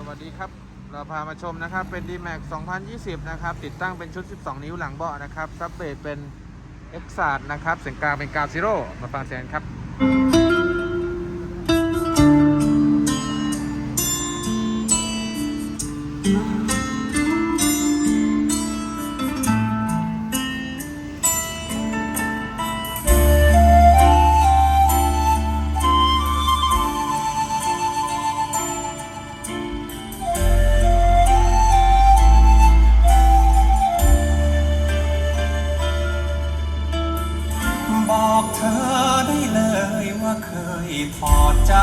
สวัสดีครับ เราพามาชมนะครับ เป็น d m a x 2020 นะครับ ติดตั้งเป็นชุด 12 นิ้วหลังเบาะนะครับซับเบสเป็น e x a d นะครับ เสียงกลางเป็นกาวซิโร่มาฟังเสียงครับ บอกเธอได้เลยว่าเคยถอดใจ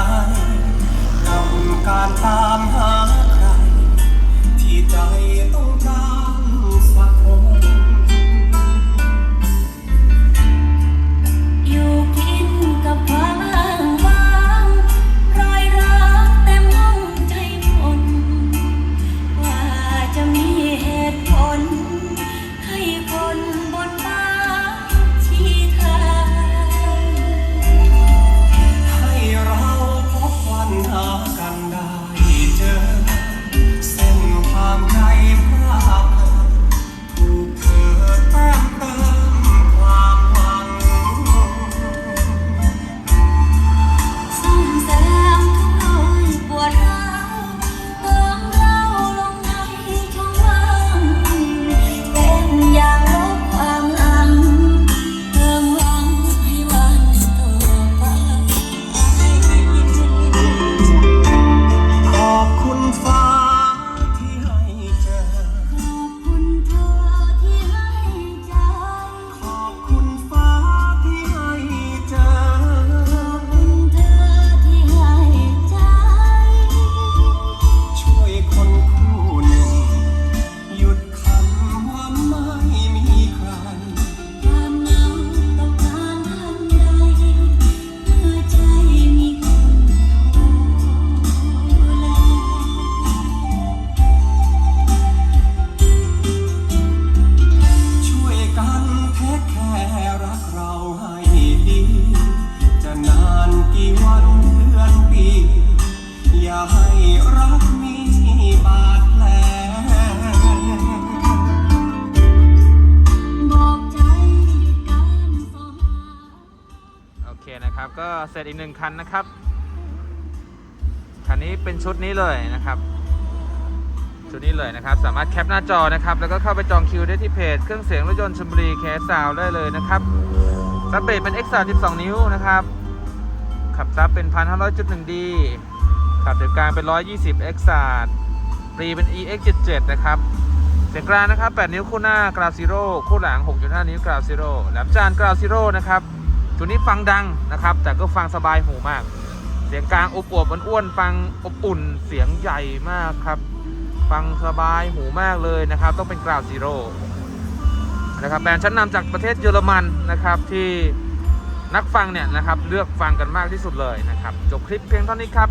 ทำการตามหาใคร ที่ใจต้อง นะครับ ก็เสร็จอีกหนึ่งคันนะครับ คันนี้เป็นชุดนี้เลยนะครับ ชุดนี้เลยนะครับ สามารถแคปหน้าจอนะครับ แล้วก็เข้าไปจองคิวได้ที่เพจ เครื่องเสียงรถยนต์ชลบุรีแคสซาวได้เลยนะครับซับเบสเป็น X 3 2นิ้วนะครับ ขับซับเป็น 1,500.1D ขับเสียงกลางเป็น 120 X 3ปรีเป็น EX 77นะครับเสียงกลางนะครับ 8 นิ้วคู่หน้า กราวซีโร่ คู่หลัง 6.5 นิ้ว กราวซีโร่แหลมจาน กราวซีโร่ นะครับ ตัวนี้ฟังดังนะครับ แต่ก็ฟังสบายหูมาก เสียงกลางอบอวบอ้วนฟังอบอุ่นเสียงใหญ่มากครับ ฟังสบายหูมากเลยนะครับ ต้องเป็นกราวซีโร่นะครับแบรนด์ชั้นนำจากประเทศเยอรมันนะครับที่นักฟังเนี่ยนะครับเลือกฟังกันมากที่สุดเลยนะครับ จบคลิปเพียงเท่านี้ครับ